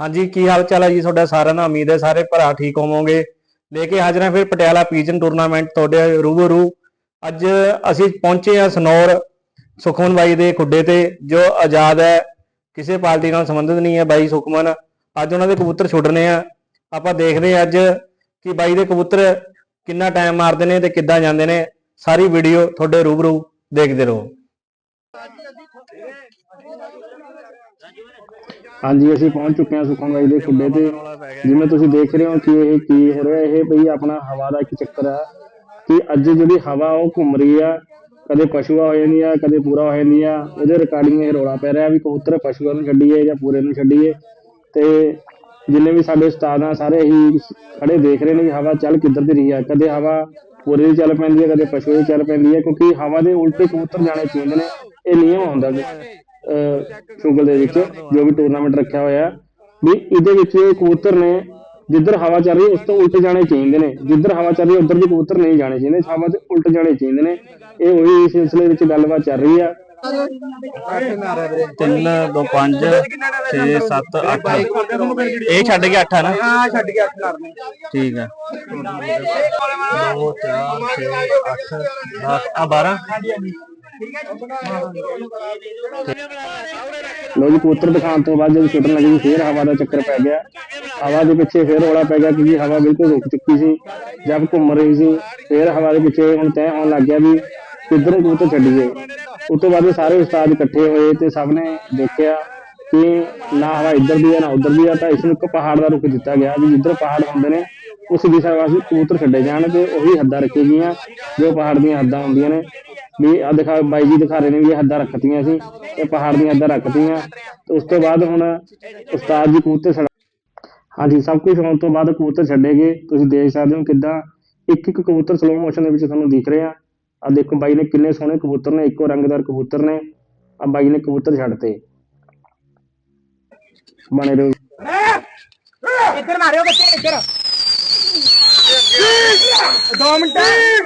ਹਾਂਜੀ, ਕੀ ਹਾਲ ਚਾਲ ਹੈ ਜੀ ਤੁਹਾਡਾ? ਸਾਰਿਆਂ ਦਾ ਉਮੀਦ ਹੈ ਸਾਰੇ ਭਰਾ ਠੀਕ ਹੋਵੋਗੇ। ਲੈ ਕੇ ਹਾਜ਼ਰ ਹਾਂ ਫਿਰ ਪਟਿਆਲਾ ਪੀਜਨ ਟੂਰਨਾਮੈਂਟ ਤੁਹਾਡੇ ਰੂਬਰੂ। ਅੱਜ ਅਸੀਂ ਪਹੁੰਚੇ ਹਾਂ ਸਨੌਰ ਸੁਖਮਨ ਬਾਈ ਦੇ ਖੁੱਡੇ ਤੇ, ਜੋ ਆਜ਼ਾਦ ਹੈ। ਕਿਸੇ ਪਾਰਟੀ ਨਾਲ ਸੰਬੰਧਿਤ ਨਹੀਂ ਹੈ ਬਾਈ ਸੁਖਮਨ। ਅੱਜ ਉਹਨਾਂ ਦੇ ਕਬੂਤਰ ਛੁੱਟਨੇ ਆ। ਆਪਾਂ ਦੇਖਦੇ ਹਾਂ ਅੱਜ ਕਿ ਬਾਈ ਦੇ ਕਬੂਤਰ ਕਿੰਨਾ ਟਾਈਮ ਮਾਰਦੇ ਨੇ ਤੇ ਕਿੱਦਾਂ ਜਾਂਦੇ ਨੇ। ਸਾਰੀ ਵੀਡੀਓ ਤੁਹਾਡੇ ਰੂਬਰੂ ਦੇਖਦੇ ਰਹੋ। ਹਾਂਜੀ ਅਸੀਂ ਪਹੁੰਚ ਚੁੱਕੇ ਹਾਂ ਸੁਖਮ ਬਾਈ ਦੇ ਖੁੱਡੇ ਤੇ। ਜਿਵੇਂ ਤੁਸੀਂ ਦੇਖ ਰਹੇ ਹੋ ਕਿ ਇਹ ਕੀ ਹੋ ਰਿਹਾ ਇਹ ਬਈ ਆਪਣਾ ਹਵਾ ਦਾ ਇੱਕ ਚੱਕਰ ਹੈ ਕਿ ਅੱਜ ਜਿਹੜੀ ਹਵਾ ਉਹ ਘੁੰਮ ਰਹੀ ਆ ਕਦੇ ਪਸ਼ੂਆ ਹੋ ਜਾਂਦੀ ਆ ਕਦੇ ਪੂਰਾ ਹੋ ਜਾਂਦੀ ਆ ਉਹਦੇ ਰਿਕਾਰਡਿੰਗ ਇਹ ਰੌਲਾ ਪੈ ਰਿਹਾ ਵੀ ਕਬੂਤਰ ਪਸ਼ੂਆਂ ਨੂੰ ਛੱਡੀਏ ਜਾਂ ਪੂਰੇ ਨੂੰ ਛੱਡੀਏ। ਤੇ ਜਿੰਨੇ ਵੀ ਸਾਡੇ ਉਸਤਾਦ ਆ ਸਾਰੇ ਹੀ ਖੜੇ ਦੇਖ ਰਹੇ ਨੇ ਵੀ ਹਵਾ ਚੱਲ ਕਿੱਧਰ ਦੀ ਰਹੀ ਆ। ਕਦੇ ਹਵਾ ਪੂਰੇ ਦੀ ਚੱਲ ਪੈਂਦੀ ਹੈ ਕਦੇ ਪਸ਼ੂ ਦੀ ਚੱਲ ਪੈਂਦੀ ਹੈ ਕਿਉਂਕਿ ਹਵਾ ਦੇ ਉਲਟੇ ਕਬੂਤਰ ਜਾਣੇ ਚਾਹੀਦੇ ਨੇ ਇਹ ਨਿਯਮ ਹੁੰਦਾ ਸ਼ੁਗਲ ਦੇ ਵਿੱਚ ਜੋ ਵੀ ਟੂਰਨਾਮੈਂਟ ਰੱਖਿਆ ਹੋਇਆ। ਵੀ ਇਹਦੇ ਵਿੱਚ ਕਬੂਤਰ ਨੇ ਜਿੱਧਰ ਹਵਾ ਚੱਲ ਰਹੀ ਉਸ ਤੋਂ ਉਲਟ ਜਾਣੇ ਚਾਹੀਦੇ ਨੇ। ਜਿੱਧਰ ਹਵਾ ਚੱਲ ਰਹੀ ਉਧਰ ਦੇ ਕਬੂਤਰ ਨਹੀਂ ਜਾਣੇ ਚਾਹੀਦੇ। ਹਵਾ ਦੇ ਉਲਟ ਜਾਣੇ ਚਾਹੀਦੇ ਨੇ। ਇਹ ਉਹੀ ਸਿਲਸਿਲੇ ਵਿੱਚ ਗੱਲਬਾਤ ਚੱਲ ਰਹੀ ਆ। 3 2 5 6 7 8 ਇਹ ਛੱਡ ਕੇ 8 ਆ ਨਾ? ਹਾਂ ਛੱਡ ਕੇ 8 ਕਰਨੇ ਠੀਕ ਹੈ 2 4 6 8 10 ਆ 12 ਲੋ ਜੀ ਕਬੂਤਰ ਦਿਖਾਉਣ ਤੋਂ ਬਾਅਦ ਜਦੋਂ ਛੁੱਟਣ ਲੱਗੀ ਫੇਰ ਹਵਾ ਦਾ ਚੱਕਰ ਪੈ ਗਿਆ। ਹਵਾ ਦੇ ਪਿੱਛੇ ਫੇਰ ਰੌਲਾ ਪੈ ਗਿਆ ਕਿਉਂਕਿ ਹਵਾ ਬਿਲਕੁਲ ਰੁਕ ਚੁੱਕੀ ਸੀ, ਜਦ ਘੁੰਮ ਰਹੀ ਸੀ, ਫੇਰ ਹਵਾ ਦੇ ਪਿੱਛੇ ਹੁਣ ਤੈਅ ਹੋਣ ਲੱਗ ਗਿਆ ਵੀ ਕਿੱਧਰੋਂ ਕਬੂਤਰ ਛੱਡੀਏ। ਉਸ ਤੋਂ ਬਾਅਦ ਸਾਰੇ ਉਸਤਾਦ ਇਕੱਠੇ ਹੋਏ ਤੇ ਸਭ ਨੇ ਦੇਖਿਆ ਕਿ ਨਾ ਹਵਾ ਇੱਧਰ ਦੀ ਹੈ ਨਾ ਉੱਧਰ ਦੀ ਹੈ ਤਾਂ ਇਸ ਨੂੰ ਇੱਕ ਪਹਾੜ ਦਾ ਰੁਖ ਦਿੱਤਾ ਗਿਆ ਵੀ ਜਿੱਧਰ ਪਹਾੜ ਹੁੰਦੇ ਨੇ ਉਸ ਦਿਸ਼ਾ ਵਾਸਤੇ ਕਬੂਤਰ ਛੱਡੇ ਜਾਣ ਤੇ ਉਹੀ ਹੱਦਾਂ ਰੱਖੀਆਂ ਗਈਆਂ ਜੋ ਪਹਾੜ ਦੀਆਂ ਹੱਦਾਂ ਹੁੰਦੀਆਂ ਨੇ। ਵੀ ਆ ਦਿਖਾ, ਬਾਈ ਜੀ ਦਿਖਾ ਰਹੇ ਨੇ ਵੀ ਇਹ ਹੱਦਾਂ ਰੱਖਤੀਆਂ ਸੀ, ਇਹ ਪਹਾੜ ਦੀਆਂ ਹੱਦਾਂ ਰੱਖਤੀਆਂ। ਉਸ ਤੋਂ ਬਾਅਦ ਹੁਣ ਉਸਤਾਦ ਜੀ ਕਬੂਤਰ ਹਾਂਜੀ, ਸਭ ਕੁਝ ਹੋਣ ਤੋਂ ਬਾਅਦ ਕਬੂਤਰ ਛੱਡੇ ਤੁਸੀਂ ਦੇਖ ਸਕਦੇ ਹੋ ਕਿੱਦਾਂ ਇੱਕ ਇੱਕ ਕਬੂਤਰ ਸਲੋ ਮੋਸ਼ਨ ਦੇ ਵਿੱਚ ਤੁਹਾਨੂੰ ਦਿਖ ਰਿਹਾ। ਆ ਦੇਖੋ ਬਾਈ ਨੇ ਕਿੰਨੇ ਸੋਹਣੇ ਕਬੂਤਰ ਨੇ, ਇੱਕੋ ਰੰਗਦਾਰ ਕਬੂਤਰ ਨੇ। ਆ ਬਾਈ ਨੇ ਕਬੂਤਰ ਛੱਡਤੇ ਬਣੇ ਰਹੋ। ਇੱਧਰ ਮਾਰਿਓ ਬੱਚੇ, ਇੱਧਰ। 2 ਮਿੰਟ।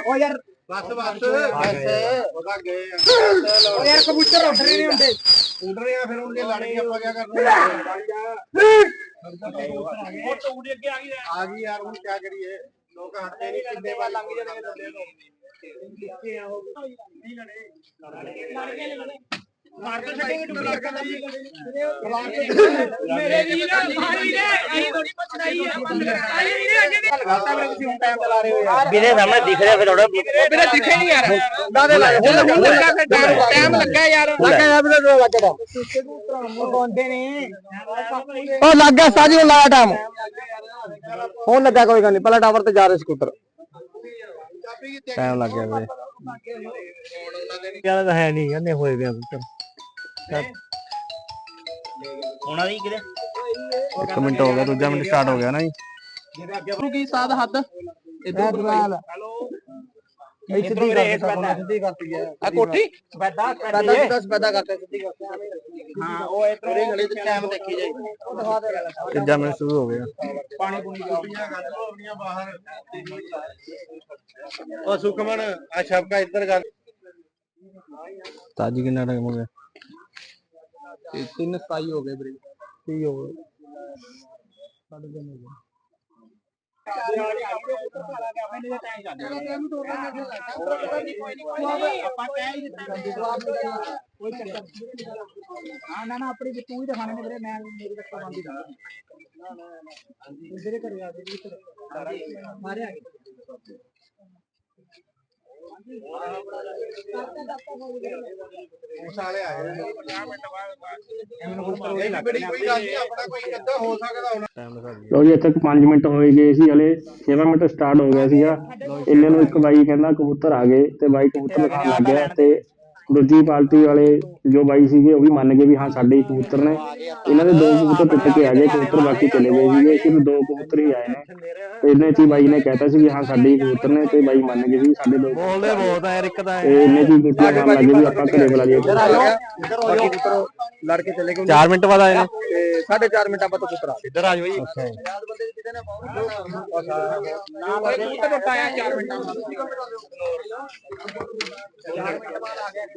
ਓ ਯਾਰ। ਬਸ ਬਸ। ਉਹਦਾ ਗਏ ਆ। ਓ ਯਾਰ ਕਬੂਤਰ ਉੱਡ ਰਹੇ ਨਹੀਂ ਹੁੰਦੇ। ਉੱਡ ਰਹੇ ਆ ਫਿਰ ਉਹਨੇ ਲੜ ਕੇ ਆਪਾਂ ਕੀ ਕਰਨਾ ਆ? ਗਈ ਯਾਰ ਹੁਣ ਕੀ ਕਰੀਏ? ਲੋਕ ਹਟਦੇ ਨਹੀਂ ਕਿੰਨੇ ਵਾਰ ਲੰਘ ਜਾਣਗੇ ਬੰਦੇ ਨੂੰ। ਮਾਰ ਕੇ ਛੱਡੇਗੇ ਟੁੱਟ ਲੱਗ ਮੇਰੇ ਵੀ ਨਾ ਮਾਰੀ ਨੇ ਅਹੀਂ ਥੋੜੀ ਪਛੜਾਈ ਆ। ਬੰਦ ਕਰਾਈ ਵੀਰੇ ਅਜੇ ਵੀ ਲਗਾਤਾ ਮੇਰੇ ਤੁਸੀਂ ਹੁਣ ਟਾਈਮ ਤੇ ਲਾ ਰਹੇ ਹੋ ਯਾਰ। ਵੀਰੇ ਸਾਹਮਣੇ ਦਿਖ ਰਿਹਾ ਫਿਰ ਥੋੜਾ ਵੀਰੇ ਦਿਖੇ ਨਹੀਂ ਯਾਰ। ਦਾਦੇ ਲਾ ਹੁਣ ਹੁਣ ਲੱਗਾ ਫਿਰ ਟਾਈਮ ਟਾਈਮ ਲੱਗਾ ਯਾਰ ਲੱਗਾ ਯਾਰ। ਵੀਰੇ ਦੋ ਲੱਗਾ ਬੰਦੇ ਨੇ ਉਹ ਲੱਗਾ ਸਾਜੀ ਹੁਣ ਲਾਇਆ ਟਾਈਮ ਹੁਣ ਲੱਗਾ ਕੋਈ ਗੱਲ ਨਹੀਂ ਪਹਿਲਾ ਟਾਵਰ ਤੇ ਜਾ ਰਹੇ ਸਕੂਟਰ ਟਾਈਮ ਲੱਗ ਗਿਆ ਵੀਰੇ। ਯਾਰ ਤਾਂ ਹੈ ਨਹੀਂ ਕਹਿੰਦੇ ਹੋਏ ਪਿਆ ਕਬੂਤਰ ਉਹਨਾਂ ਦੀ ਕਿਤੇ? ਇੱਕ ਮਿੰਟ ਹੋ ਗਿਆ ਦੂਜਾ ਮਿੰਟ ਸਟਾਰਟ ਹੋ ਗਿਆ ਨਾ ਜੀ। ਕੀ ਸਾਦ ਹੱਦ? ਇਧਰ ਸਿੱਧੀ ਕਰਤੀ ਹੈ ਆ ਕੋਠੀ? ਸਪੈਦਾ ਸਪੈਦਾ ਸਿੱਧਾ ਸਪੈਦਾ ਕਰਤਾ ਸਿੱਧੀ ਕਰਤੀ ਹਾਂ। ਉਹ ਇਧਰ ਉਹਦੇ ਗਲੇ ਤੇ ਟਾਈਮ ਦੇਖੀ ਜਾਈ। ਤੀਜਾ ਮਿੰਟ ਸ਼ੁਰੂ ਹੋ ਗਿਆ। ਪਾਣੀ ਪੂਣੀ ਕਾਪੀਆਂ ਕਰ ਲਓ ਆਪਣੀਆਂ ਬਾਹਰ ਉਹ ਸੁਖਮਨ ਆ ਸ਼ਬਕਾ ਇੱਧਰ ਕਰ। ਤਾਜੀ ਕਿੰਨਾ ਟਾਈਮ ਹੋ ਗਿਆ? ਤਿੰਨ ਸਤਾਈ ਹੋ ਗਏ ਵੀਰੇ। ਕੀ ਹੋ ਗਿਆ ਹਾਂ ਨਾ ਨਾ ਆਪਣੀ ਤੂੰ ਹੀ ਦਿਖਾਣੇ ਨੇ ਵੀਰੇ ਮੈਂ ਮੇਰੀ ਰੱਖਾ ਬੰਦੀ ਦਾ ਵੀਰੇ ਘਰੇ ਆ ਜੀ ਮਾਰੇ ਆ ਗਏ ਉਸ ਵਾਲੇ ਆਏ ਨੇ। 50 ਮਿੰਟ ਬਾਅਦ ਇਹ ਬੜੀ ਕੋਈ ਗੱਲ ਨਹੀਂ ਆਪਣਾ ਕੋਈ ਅੱਧਾ ਹੋ ਸਕਦਾ ਹੁਣ। ਲੋ ਜੀ ਇੱਥੇ 5 ਮਿੰਟ ਹੋਏ ਗਏ ਸੀ ਹਲੇ 6 ਮਿੰਟ ਸਟਾਰਟ ਹੋ ਗਿਆ ਸੀਗਾ। ਇੰਨੇ ਨੂੰ ਇੱਕ ਬਾਈ ਕਹਿੰਦਾ ਕਬੂਤਰ ਆ ਗਏ ਤੇ ਬਾਈ ਕਬੂਤਰ ਦਿਖਾਉਣ ਲੱਗ ਗਿਆ ਤੇ ਦੂਜੀ ਪਾਰਟੀ ਵਾਲੇ ਜੋ ਬਾਈ ਸੀਗੇ ਉਹ ਵੀ ਮੰਨ ਗਏ ਵੀ ਹਾਂ ਸਾਡੇ ਹੀ ਕਬੂਤਰ ਨੇ। ਇਹਨਾਂ ਦੇ ਦੋ ਕਬੂਤਰ ਟੁੱਟ ਕੇ ਆ ਗਏ ਕਬੂਤਰ ਬਾਕੀ ਚਲੇ ਗਏ ਸੀਗੇ। ਸਿਰਫ ਦੋ ਕਬੂਤਰ ਹੀ ਆਏ ਨੇ। ਤੇ ਇਹਨੇ ਚ ਬਾਈ ਨੇ ਕਹਿਤਾ ਸੀ ਵੀ ਹਾਂ ਸਾਡੇ ਹੀ ਕਬੂਤਰ ਨੇ ਤੇ ਬਾਈ ਮੰਨ ਗਏ ਸੀ ਸਾਡੇ ਦੋ ਬੋਲਦੇ ਬਹੁਤ ਆ ਯਾਰ ਇੱਕ ਤਾਂ ਤੇ ਇਹਨੇ ਗੁੱਟੀਆਂ ਖਾਣ ਲੱਗੇ ਵੀ ਆਪਾਂ ਘਰੇ ਬੁਲਾ ਲਈਏ। ਇੱਧਰ ਹੋ ਜਾਓ ਲੜ ਕੇ ਚਲੇ ਗਏ। 4 ਮਿੰਟ ਬਾਅਦ ਆਏ ਨੇ। ਤੇ 4.5 ਮਿੰਟਾਂ ਬਾਅਦ ਪੁੱਤਰਾ ਇੱਧਰ ਆ ਜਾਓ ਜੀ। ਨਾ ਬੰਦੇ ਕਬੂਤਰ ਟੁੱਟ ਆਇਆ 4 ਮਿੰਟਾਂ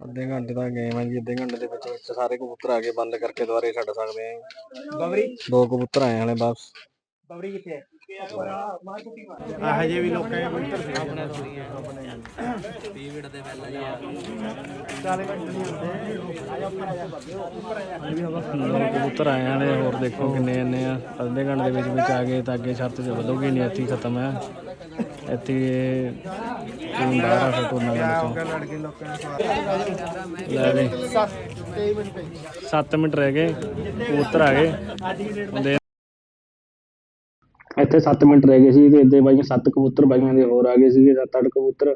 ਅੱਧੇ ਘੰਟੇ ਦਾ ਗੇਮ ਹੈ ਜੀ ਅੱਧੇ ਘੰਟੇ ਦੇ ਵਿੱਚ ਵਿੱਚ ਸਾਰੇ ਕਬੂਤਰ ਆ ਕੇ ਬੰਦ ਕਰਕੇ ਦੁਬਾਰੇ ਛੱਡ ਸਕਦੇ ਆ ਬਬਰੀ? ਦੋ ਕਬੂਤਰ ਆਏ ਹਲੇ ਬਸ। ਬਬਰੀ ਕਿੱਥੇ ਹੈ। ਇਹੋ ਜਿਹੇ ਵੀ ਲੋਕਾਂ ਦੇ ਕਬੂਤਰ ਆਪਣੇ ਕਬੂਤਰ ਆਏ ਆ ਨੇ ਹੋਰ ਦੇਖੋ ਕਿੰਨੇ ਆਨੇ ਆ। ਅੱਧੇ ਘੰਟੇ ਦੇ ਵਿੱਚ ਵਿੱਚ ਆ ਗਏ ਤਾਂ ਅੱਗੇ ਸ਼ਰਤ ਚ ਵਧੂਗੀ ਨਹੀਂ ਇੱਥੇ ਖਤਮ ਹੈ ਇੱਥੇ ਟੀਮ ਬਾਹਰ ਆ ਟੂਰਨਾਮੈਂਟ ਤੋਂ ਲੈ ਵੀ। 7 ਮਿੰਟ ਰਹਿ ਗਏ। ਕਬੂਤਰ ਆ ਗਏ। ਇੱਥੇ 7 ਮਿੰਟ ਰਹਿ ਗਏ ਸੀ ਤੇ ਇੱਦੇ ਬਾਈਆਂ ਸੱਤ ਕਬੂਤਰ ਬਾਈਆਂ ਦੇ ਹੋਰ ਆ ਗਏ ਸੀਗੇ, ਸੱਤ ਅੱਠ ਕਬੂਤਰ।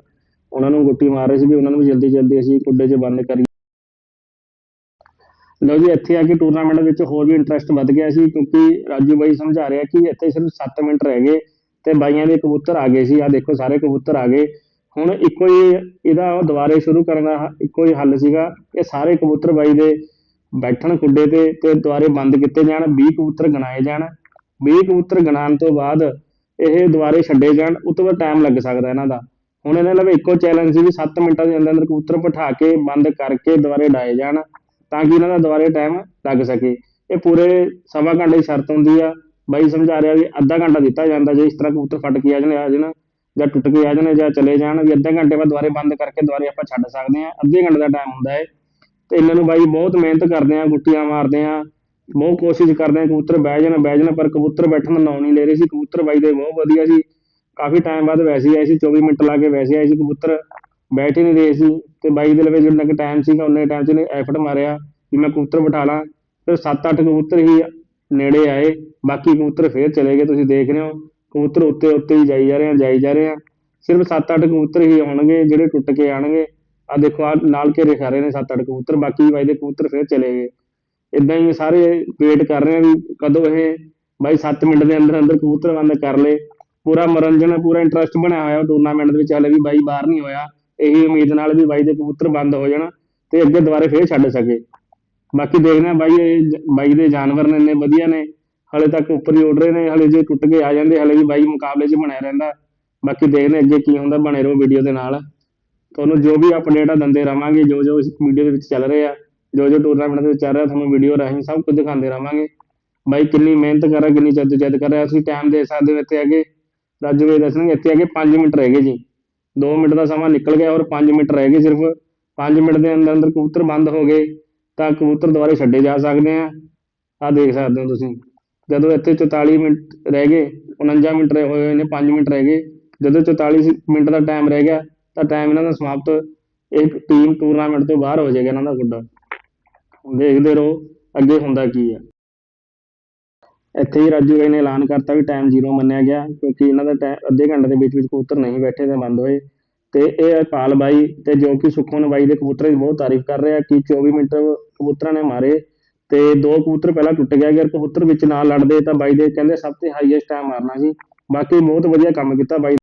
ਉਹਨਾਂ ਨੂੰ ਗੁੱਟੀ ਮਾਰ ਰਹੇ ਸੀਗੇ, ਉਹਨਾਂ ਨੂੰ ਵੀ ਜਲਦੀ ਜਲਦੀ ਅਸੀਂ ਕੁੱਡੇ 'ਚ ਬੰਦ ਕਰੀ ਲਓ ਜੀ, ਇੱਥੇ ਆ ਕੇ ਟੂਰਨਾਮੈਂਟ ਵਿੱਚ ਹੋਰ ਵੀ ਇੰਟਰਸਟ ਵੱਧ ਗਿਆ ਸੀ ਕਿਉਂਕਿ ਰਾਜੂ ਬਾਈ ਸਮਝਾ ਰਿਹਾ ਕਿ ਇੱਥੇ ਸਿਰਫ 7 ਮਿੰਟ ਰਹਿ ਗਏ ਤੇ ਬਾਈਆਂ ਦੇ ਕਬੂਤਰ ਆ ਗਏ ਸੀ। ਆ ਦੇਖੋ, ਸਾਰੇ ਕਬੂਤਰ ਆ ਗਏ। ਹੁਣ ਇੱਕੋ ਹੀ ਇਹਦਾ ਦੁਬਾਰੇ ਸ਼ੁਰੂ ਕਰਨ ਦਾ ਇੱਕੋ ਹੀ ਹੱਲ ਸੀਗਾ ਕਿ ਸਾਰੇ ਕਬੂਤਰ ਬਾਈ ਦੇ ਬੈਠਣ ਕੁੱਡੇ ਤੇ ਤੇ ਦੁਬਾਰੇ ਬੰਦ ਕੀਤੇ ਜਾਣ 20 ਕਬੂਤਰ ਗਣਾਏ ਜਾਣ। 20 ਕਬੂਤਰ ਗਣਾਉਣ ਤੋਂ ਬਾਅਦ ਇਹ ਦੁਬਾਰੇ ਛੱਡੇ ਜਾਣ ਉਸ ਤੋਂ ਬਾਅਦ ਟਾਈਮ ਲੱਗ ਸਕਦਾ ਇਹਨਾਂ ਦਾ। ਹੁਣ ਇਹਨਾਂ ਲਈ ਇੱਕੋ ਚੈਲੰਜ ਸੀ ਵੀ 7 ਮਿੰਟਾਂ ਦੇ ਅੰਦਰ ਅੰਦਰ ਕਬੂਤਰ ਬਿਠਾ ਕੇ, ਬੰਦ ਕਰਕੇ ਦੁਬਾਰੇ ਡਾਏ ਜਾਣ, ਤਾਂ ਕਿ ਇਹਨਾਂ ਦਾ ਦੁਬਾਰੇ ਟਾਈਮ ਲੱਗ ਸਕੇ। ਇਹ ਪੂਰੇ ਸਵਾ ਘੰਟੇ ਦੀ ਸ਼ਰਤ ਹੁੰਦੀ ਆ। ਬਾਈ ਸਮਝਾ ਰਿਹਾ ਵੀ ਅੱਧਾ ਘੰਟਾ ਦਿੱਤਾ ਜਾਂਦਾ, ਜੇ ਇਸ ਤਰ੍ਹਾਂ ਕਬੂਤਰ ਫਟ ਕੇ ਆ ਜਾਣੇ, ਆ ਜਾਣ, ਜਾਂ ਟੁੱਟ ਕੇ ਆ ਜਾਣੇ, ਜਾਂ ਚਲੇ ਜਾਣ, ਵੀ ਅੱਧੇ ਘੰਟੇ ਬਾਅਦ ਦੁਬਾਰੇ ਬੰਦ ਕਰਕੇ ਦੁਬਾਰੇ ਆਪਾਂ ਛੱਡ ਸਕਦੇ ਆ ਅੱਧੇ ਘੰਟੇ ਦਾ ਟਾਈਮ ਹੁੰਦਾ ਹੈ ਤੇ ਇਹਨਾਂ ਨੂੰ ਬਾਈ ਬਹੁਤ ਮਿਹਨਤ ਕਰਦੇ ਆ ਗੁੱਟੀਆਂ ਮਾਰਦੇ ਆ ਬਹੁਤ ਕੋਸ਼ਿਸ਼ ਕਰਦੇ ਆ ਕਬੂਤਰ ਬਹਿ ਜਾਣ ਬਹਿ ਜਾਣ, ਪਰ ਕਬੂਤਰ ਬੈਠਣ ਦਾ ਨਾਂ ਨਹੀਂ ਲੈ ਰਹੇ ਸੀ। ਕਬੂਤਰ ਬਾਈ ਦੇ ਬਹੁਤ ਵਧੀਆ ਸੀ। ਕਾਫੀ ਟਾਈਮ ਬਾਅਦ ਵੈਸੇ ਆਏ ਸੀ 24 ਮਿੰਟ ਲਾ ਕੇ ਵੈਸੇ ਆਏ ਸੀ। ਕਬੂਤਰ ਬੈਠ ਹੀ ਨਹੀਂ ਰਹੇ ਸੀ। ਤੇ ਬਾਈ ਦੇ ਲਵੇ ਜਿੰਨਾ ਕਿ ਟਾਈਮ ਸੀਗਾ, ਉਹਨੇ ਟਾਈਮ 'ਚ ਨੇ ਐਫਰਟ ਮਾਰਿਆ ਵੀ ਮੈਂ ਕਬੂਤਰ ਬਿਠਾ ਲਾਂ। ਫਿਰ 7-8 ਕਬੂਤਰ ਹੀ ਨੇੜੇ ਆਏ। ਬਾਕੀ ਕਬੂਤਰ ਫੇਰ ਚਲੇ ਗਏ। ਤੁਸੀਂ ਦੇਖ ਰਹੇ ਹੋ, ਕਬੂਤਰ ਉੱਤੇ ਉੱਤੇ ਹੀ ਜਾਈ ਜਾ ਰਹੇ ਆ, ਜਾਈ ਜਾ ਰਹੇ ਆ। ਸਿਰਫ 7-8 ਕਬੂਤਰ ਹੀ ਆਉਣਗੇ, ਜਿਹੜੇ ਟੁੱਟ ਕੇ ਆਣਗੇ। ਆ ਦੇਖੋ ਆ ਨਾਲ ਘੇਰੇ ਖਾ ਰਹੇ ਨੇ 7-8 ਕਬੂਤਰ। ਬਾਕੀ ਬਾਈ ਦੇ ਕਬੂਤਰ ਫੇਰ ਚਲੇ ਗਏ। ਇਦਾਂ ਹੀ ਸਾਰੇ ਵੇਟ ਕਰ ਰਹੇ ਆ ਵੀ ਕਦੋਂ ਇਹ ਬਾਈ 7 ਮਿੰਟ ਦੇ ਅੰਦਰ ਅੰਦਰ ਕਬੂਤਰ ਬੰਦ ਕਰ ਲੇ। ਪੂਰਾ ਮਨੋਰੰਜਨ, ਪੂਰਾ ਇੰਟਰਸਟ ਬਣਿਆ ਹੋਇਆ ਟੂਰਨਾਮੈਂਟ ਦੇ ਵਿੱਚ। ਹਲੇ ਵੀ ਬਾਈ ਬਾਹਰ ਨਹੀਂ ਹੋਇਆ। ਇਹੀ ਉਮੀਦ ਨਾਲ ਵੀ ਬਾਈ ਦੇ ਕਬੂਤਰ ਬੰਦ ਹੋ ਜਾਣ ਤੇ ਅੱਗੇ ਦੁਬਾਰੇ ਫੇਰ ਛੱਡ ਸਕੇ। ਬਾਕੀ ਦੇਖਦੇ ਹਾਂ ਬਾਈ ਇਹ ਬਾਈ ਦੇ ਜਾਨਵਰ ਨੇ ਇੰਨੇ ਵਧੀਆ ਨੇ। ਹਲੇ ਤੱਕ ਉੱਪਰ ਹੀ ਉੱਡ ਰਹੇ ਨੇ, ਹਲੇ ਜੇ ਟੁੱਟ ਕੇ ਆ ਜਾਂਦੇ, ਹਲੇ ਵੀ ਬਾਈ ਮੁਕਾਬਲੇ 'ਚ ਬਣਿਆ ਰਹਿੰਦਾ। ਬਾਕੀ ਦੇਖਦੇ ਅੱਗੇ ਕੀ ਹੁੰਦਾ, ਬਣੇ ਰਹੋ ਵੀਡੀਓ ਦੇ ਨਾਲ। ਤੁਹਾਨੂੰ ਜੋ ਵੀ ਅਪਡੇਟ ਆ, ਦਿੰਦੇ ਰਵਾਂਗੇ। ਜੋ ਜੋ ਇਸ ਵੀਡੀਓ ਦੇ ਵਿੱਚ ਚੱਲ ਰਹੇ ਆ ਜੋ ਜੋ ਟੂਰਨਾਮੈਂਟ ਦੇ ਵਿੱਚ ਚੱਲ ਰਿਹਾ, ਤੁਹਾਨੂੰ ਵੀਡੀਓ ਰਾਹੀਂ ਸਭ ਕੁਝ ਦਿਖਾਉਂਦੇ ਰਵਾਂਗੇ ਬਾਈ, ਕਿੰਨੀ ਮਿਹਨਤ ਕਰ ਰਿਹਾ, ਕਿੰਨੀ ਜੱਦ ਕਰ ਰਿਹਾ। ਤੁਸੀਂ ਟਾਈਮ ਦੇ ਸਕਦੇ ਹੋ ਇੱਥੇ ਅੱਗੇ ਰਾਜੂ ਵੀ ਦੱਸਣਗੇ, ਇੱਥੇ ਅੱਗੇ 5 ਮਿੰਟ ਰਹਿ ਗਏ ਜੀ। 2 ਮਿੰਟ ਦਾ ਸਮਾਂ ਨਿਕਲ ਗਿਆ ਔਰ 5 ਮਿੰਟ ਰਹਿ ਗਏ ਸਿਰਫ। 5 ਮਿੰਟ ਦੇ ਅੰਦਰ ਅੰਦਰ ਕਬੂਤਰ ਬੰਦ ਹੋ ਗਏ, ਤਾਂ ਕਬੂਤਰ ਦੁਬਾਰੇ ਛੱਡੇ ਜਾ ਸਕਦੇ ਆ। ਆ ਦੇਖ ਸਕਦੇ ਹੋ ਤੁਸੀਂ। ਜਦੋਂ ਇੱਥੇ 44 ਮਿੰਟ ਰਹਿ ਗਏ 49 ਮਿੰਟ ਰਹੇ ਹੋਏ ਨੇ 5 ਮਿੰਟ ਰਹਿ ਗਏ। ਜਦੋਂ 44 ਮਿੰਟ ਦਾ ਟਾਈਮ ਰਹਿ ਗਿਆ, ਤਾਂ ਟਾਈਮ ਇਹਨਾਂ ਦਾ ਸਮਾਪਤ। ਇੱਕ ਟੀਮ ਟੂਰਨਾਮੈਂਟ ਤੋਂ ਬਾਹਰ ਹੋ ਜਾਏਗਾ ਇਹਨਾਂ ਦਾ ਗੁੱਡਾ ਦੇਖਦੇ ਰਹੋ, ਅੱਗੇ ਹੁੰਦਾ ਕੀ ਹੈ ਇੱਥੇ ਹੀ ਰਾਜੂ ਬਾਈ ਨੇ ਐਲਾਨ ਕਰਤਾ ਵੀ ਟਾਈਮ ਜ਼ੀਰੋ ਮੰਨਿਆ ਗਿਆ, ਕਿਉਂਕਿ ਇਹਨਾਂ ਦਾ ਟਾਈਮ ਅੱਧੇ ਘੰਟੇ ਦੇ ਵਿੱਚ ਵਿੱਚ ਕਬੂਤਰ ਨਹੀਂ ਬੈਠੇ ਤੇ ਬੰਦ ਹੋਏ। ਤੇ ਇਹ ਅਕਾਲ ਬਾਈ ਤੇ ਜੋ ਕਿ ਸੁਖਮਨ ਬਾਈ ਦੇ ਕਬੂਤਰਾਂ ਦੀ ਬਹੁਤ ਤਾਰੀਫ ਕਰ ਰਿਹਾ ਕਿ 24 ਮਿੰਟ ਕਬੂਤਰਾਂ ਨੇ ਮਾਰੇ ਤੇ ਦੋ ਕਬੂਤਰ ਪਹਿਲਾਂ ਟੁੱਟ ਗਿਆ ਅਗਰ ਕਬੂਤਰ ਵਿੱਚ ਨਾ ਲੜਦੇ ਤਾਂ ਬਾਈ ਦੇ ਕਹਿੰਦੇ ਸਭ ਤੋਂ ਹਾਈਐਸਟ ਟਾਈਮ ਮਾਰਨਾ ਸੀ। ਬਾਕੀ ਬਹੁਤ ਵਧੀਆ ਕੰਮ ਕੀਤਾ ਬਾਈ